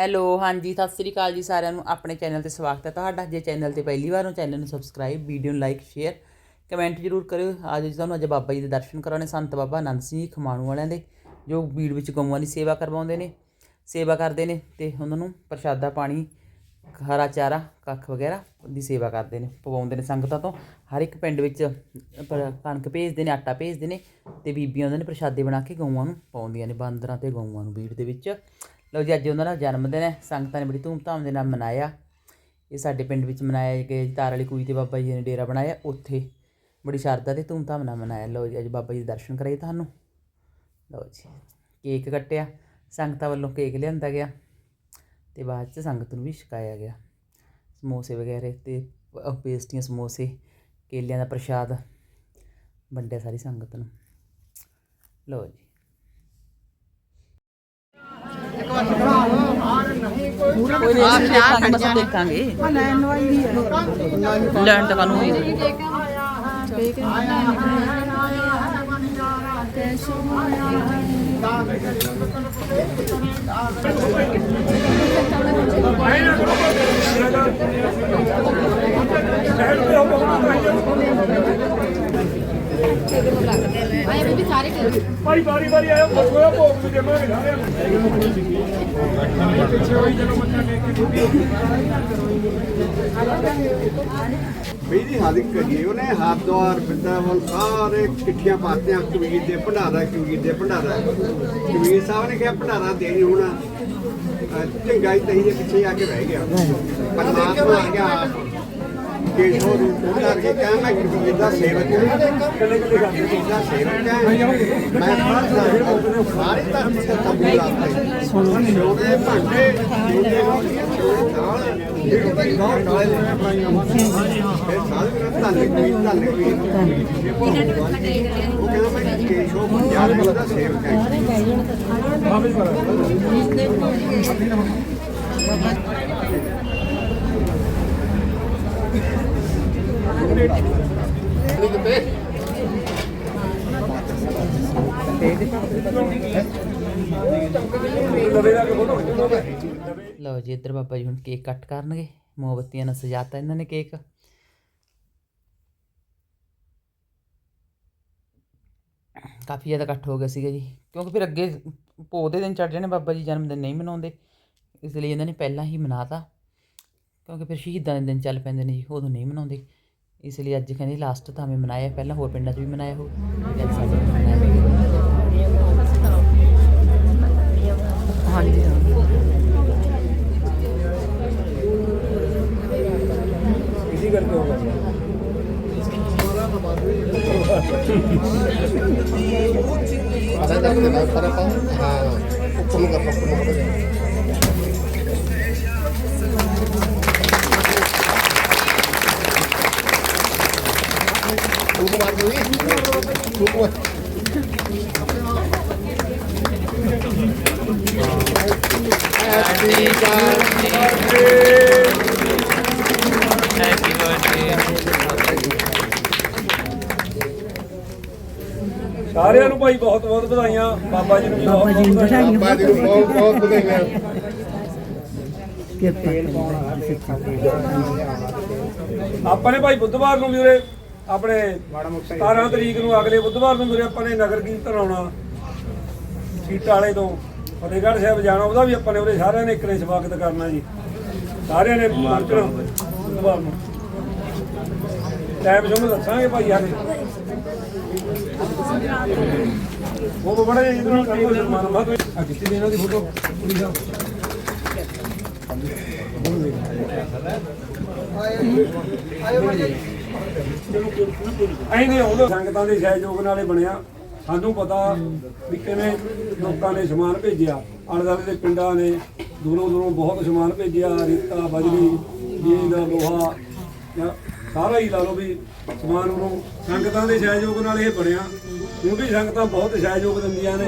Hello, ਹਾਂਜੀ, ਸਤਿ ਸ੍ਰੀ ਅਕਾਲ ਜੀ ਸਾਰਿਆਂ ਨੂੰ। ਆਪਣੇ ਚੈਨਲ ਤੇ ਸਵਾਗਤ ਹੈ ਤੁਹਾਡਾ। ਜੇ ਚੈਨਲ ਤੇ ਪਹਿਲੀ ਵਾਰ ਹੋ, ਚੈਨਲ ਨੂੰ ਸਬਸਕ੍ਰਾਈਬ, ਵੀਡੀਓ ਨੂੰ ਲਾਈਕ, ਸ਼ੇਅਰ, ਕਮੈਂਟ ਜ਼ਰੂਰ ਕਰਿਓ। ਅੱਜ ਜੀ ਤੁਹਾਨੂੰ ਅੱਜ ਬਾਬਾ ਜੀ ਦੇ ਦਰਸ਼ਨ ਕਰਾਉਣੇ। ਸੰਤ ਬਾਬਾ ਆਨੰਦ ਸਿੰਘ ਜੀ, ਖਮਾਣੂ ਵਾਲਿਆਂ ਦੇ, ਜੋ ਬੀੜ ਵਿੱਚ ਗਊਆਂ ਦੀ ਸੇਵਾ ਕਰਵਾਉਂਦੇ ਨੇ, ਸੇਵਾ ਕਰਦੇ ਨੇ ਤੇ ਉਹਨਾਂ ਨੂੰ ਪ੍ਰਸ਼ਾਦਾ ਪਾਣੀ, ਹਰਾ ਚਾਰਾ, ਕੱਖ ਵਗੈਰਾ ਦੀ ਸੇਵਾ ਕਰਦੇ ਨੇ, ਪਵਾਉਂਦੇ ਨੇ ਸੰਗਤਾਂ ਤੋਂ। ਹਰ ਇੱਕ ਪਿੰਡ ਵਿੱਚ ਕਣਕ ਭੇਜਦੇ ਨੇ, ਆਟਾ ਭੇਜਦੇ ਨੇ ਤੇ ਬੀਬੀਆਂ ਉਹਨਾਂ ਨੇ ਪ੍ਰਸ਼ਾਦੇ ਬਣਾ ਕੇ ਗਊਆਂ ਨੂੰ ਪਾਉਂਦੀਆਂ ਨੇ ਬਾਂਦਰਾਂ ਤੇ ਗਊਆਂ ਨੂੰ ਬੀੜ ਦੇ ਵਿੱਚ। ਲਓ ਜੀ, ਅੱਜ ਉਹਨਾਂ ਦਾ ਜਨਮ ਦਿਨ ਹੈ। ਸੰਗਤਾਂ ਨੇ ਬੜੀ ਧੂਮਧਾਮ ਦੇ ਨਾਲ ਮਨਾਇਆ। ਇਹ ਸਾਡੇ ਪਿੰਡ ਵਿੱਚ ਮਨਾਇਆ ਗਿਆ ਜੀ ਤਾਰ ਵਾਲੀ ਕੂਈ ਤੇ ਬਾਬਾ ਜੀ ਨੇ ਡੇਰਾ ਬਣਾਇਆ ਉੱਥੇ। ਬੜੀ ਸ਼ਰਧਾ ਤੇ ਧੂਮਧਾਮ ਨਾਲ ਮਨਾਇਆ। ਲਓ ਜੀ, ਅੱਜ ਬਾਬਾ ਜੀ ਦੇ ਦਰਸ਼ਨ ਕਰਾਏ ਤੁਹਾਨੂੰ। ਲਓ ਜੀ, ਕੇਕ ਕੱਟਿਆ। ਸੰਗਤਾਂ ਵੱਲੋਂ ਕੇਕ ਲਿਆਂਦਾ ਗਿਆ ਤੇ ਬਾਅਦ ਚ ਸੰਗਤ ਨੂੰ ਵੀ ਛਕਾਇਆ ਗਿਆ। ਸਮੋਸੇ ਵਗੈਰੇ ਤੇ ਪੇਸਟੀਆਂ, ਸਮੋਸੇ, ਕੇਲਿਆਂ ਦਾ ਪ੍ਰਸ਼ਾਦ ਵੰਡਿਆ ਸਾਰੀ ਸੰਗਤ ਨੂੰ। ਲਓ ਜੀ। ਕੋਈ ਨਹੀਂ ਅਸੀਂ ਦੇਖਾਂਗੇ ਮਸਾਂ ਦੇਖਾਂਗੇ ਲੈਣ ਤਾਂ ਕਾਨੂੰ ਹੋਈ ਭਾਈ ਵਾਰੀ ਵਾਰੀ ਆਇਓ ਫਸੋਇਆ ਭੋਗ ਵੀ ਦੇਵਾਂਗੇ ਸਾਰਿਆਂ ਨੂੰ ਮੇਰੀ ਹਾਜ਼ਰ ਕਰੀ ਉਹਨੇ ਹਰਦੁਆਰ ਬਿੰਦਾਵਨ ਸਾਰੇ ਚਿੱਠੀਆਂ ਪਾਤੀਆਂ, ਕਬੀਰ ਦੇ ਭੰਡਾਰਾ, ਕਬੀਰ ਦੇ ਭੰਡਾਰਾ। ਕਬੀਰ ਸਾਹਿਬ ਨੇ ਕਿਹਾ ਭੰਡਾਰਾ ਦੇ ਨਹੀਂ ਹੋਣਾ ਅਹ ਚੰਗਾਈ ਦੇ ਪਿੱਛੇ ਆ ਕੇ ਬਹਿ ਗਿਆ। ਪਰਮਾਤਮਾ ਆ ਗਿਆ। ਆਪ ਕਿ ਰੂਪ ਕਰਕੇ ਕਿਹਾ ਮੈਂ ਕਬੀਰ ਦਾ ਸੇਵਕ ਹਾਂ। ਕਬੀਰ ਦਾ ਸੇਵਕ ਹਾਂ। ਮੈਂ ਸਾਰੇ ਸਾਰੇ ਧਰਮ ਦੇ ਤੰਬੂ ਲਾਤੇ ਸੋਨੇ ਭਾਂਡੇ ਸੋਨੇ ਨਾਲ ਇਹ ਤਾਂ ਗਾਉਂ ਨਾਲੇ ਇਹ ਸਾਰੇ ਮੇਰਾ ਧੰਨ ਕਬੀਰ ਧੰਨ ਕਬੀਰ ਉਹ ਕਹਿੰਦਾ ਮੈਂ ਕੇਸ਼ੋ ਪੰਜਾਬ ਦਾ ਸੇਵਕ ਹਾਂ। ਲਵੇ ਲਾ ਕੇ ਫੋਟੋ ਲਓ ਜੀ, ਇੱਧਰ ਬਾਬਾ ਜੀ ਹੁਣ ਕੇਕ ਕੱਟ ਕਰਨਗੇ। ਮੋਮਬੱਤੀਆਂ ਨਾਲ ਸਜਾਤਾ ਇਹਨਾਂ ਨੇ ਕੇਕ ਕਾਫੀ ਜ਼ਿਆਦਾ ਇਕੱਠ ਹੋ ਗਿਆ ਸੀਗਾ ਜੀ। ਕਿਉਂਕਿ ਫਿਰ ਅੱਗੇ ਭੋਗ ਦੇ ਦਿਨ ਚੜ ਜਾਣੇ, ਬਾਬਾ ਜੀ ਜਨਮ ਦਿਨ ਨਹੀਂ ਮਨਾਉਂਦੇ। ਇਸ ਲਈ ਇਹਨਾਂ ਨੇ ਪਹਿਲਾਂ ਹੀ ਮਨਾਤਾ। ਕਿਉਂਕਿ ਫਿਰ ਸ਼ਹੀਦਾਂ ਦੇ ਦਿਨ ਚੱਲ ਪੈਂਦੇ ਨੇ ਜੀ, ਉਦੋਂ ਨਹੀਂ ਮਨਾਉਂਦੇ। ਇਸ ਲਈ ਅੱਜ ਕਹਿੰਦੇ ਲਾਸਟ ਤਾਂ ਮੈਂ ਮਨਾਇਆ ਪਹਿਲਾਂ ਹੋਰ ਪਿੰਡਾਂ 'ਚ ਵੀ ਮਨਾਇਆ ਹੋ ਅੱਜ ਸਾਡੇ ਪਿੰਡ ਮਨਾਇਆ ਹਾਂਜੀ ਹਾਂ ਇਸੀ ਕਰਕੇ ਹੋਗਾ ਹੈਪੀ ਬਰਥਡੇ ਸਾਰਿਆਂ ਨੂੰ ਭਾਈ ਬਹੁਤ ਬਹੁਤ ਵਧਾਈਆਂ। ਬਾਬਾ ਜੀ ਨੂੰ ਵੀ ਬਹੁਤ ਬਹੁਤ ਵਧਾਈਆਂ। ਬਾਜੀ ਨੂੰ ਬਹੁਤ ਬਹੁਤ ਵਧਾਈਆਂ। ਆਪਾਂ ਨੇ ਭਾਈ ਬੁੱਧਵਾਰ ਨੂੰ ਵੀ ਉਰੇ ਆਪਣੇ 17 ਤਰੀਕ ਨੂੰ ਅਗਲੇ ਬੁੱਧਵਾਰ ਨੂੰ ਵੀਰੇ ਆਪਾਂ ਨੇ ਨਗਰ ਕੀਰਤਨ ਆਉਣਾ। ਸੀਟਾਂ ਵਾਲੇ ਤੋਂ ਫਤਿਹਗੜ੍ਹ ਸਾਹਿਬ ਜਾਣਾ ਉਹਦਾ ਵੀ ਆਪਾਂ ਨੇ ਉਰੇ ਸਾਰਿਆਂ ਨੇ ਇੱਕ ਨੇ ਸਵਾਗਤ ਕਰਨਾ ਜੀ। ਸਾਰਿਆਂ ਨੇ ਪਹੁੰਚਣਾ ਬੁੱਧਵਾਰ ਨੂੰ। ਟਾਈਮ ਤੁਹਾਨੂੰ ਦੱਸਾਂਗੇ ਭਾਈ ਆਗੇ ਉਹ ਬੜਾ ਜੀ ਇਧਰੋਂ ਕਰੋ ਸਨਮਾਨ ਬਾਤ ਆ ਕਿੱਥੇ ਦੇ ਇਹਨਾਂ ਦੀ ਫੋਟੋ ਕੁੜੀ ਸਾਹਿਬ ਐਂ ਨਹੀਂ ਉਹ ਸੰਗਤਾਂ ਦੇ ਸਹਿਯੋਗ ਨਾਲੇ ਬਣਿਆ। ਸਾਨੂੰ ਪਤਾ ਵੀ ਕਿਵੇਂ ਲੋਕਾਂ ਨੇ ਸਮਾਨ ਭੇਜਿਆ। ਆਲੇ ਦੁਆਲੇ ਦੇ ਪਿੰਡਾਂ ਨੇ ਦੂਰੋਂ ਦੂਰੋਂ ਬਹੁਤ ਸਮਾਨ ਭੇਜਿਆ, ਰੇਤਾ, ਬਜਰੀ ਜੀਂਦ ਲੋਹਾ ਸਾਰਾ ਹੀ ਲਾ ਲਓ ਵੀ ਸਮਾਨ ਨੂੰ। ਸੰਗਤਾਂ ਦੇ ਸਹਿਯੋਗ ਨਾਲ ਇਹ ਬਣਿਆ। ਕਿਉਂਕਿ ਸੰਗਤਾਂ ਬਹੁਤ ਸਹਿਯੋਗ ਦਿੰਦੀਆਂ ਨੇ।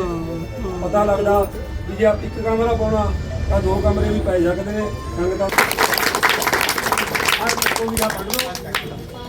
ਪਤਾ ਲੱਗਦਾ ਵੀ ਜੇ ਇੱਕ ਕਮਰਾ ਪਾਉਣਾ, ਤਾਂ ਦੋ ਕਮਰੇ ਵੀ ਪੈ ਸਕਦੇ ਨੇ। ਸੰਗਤਾਂ ਆਹ ਕੋਈ ਦਾ ਪੜ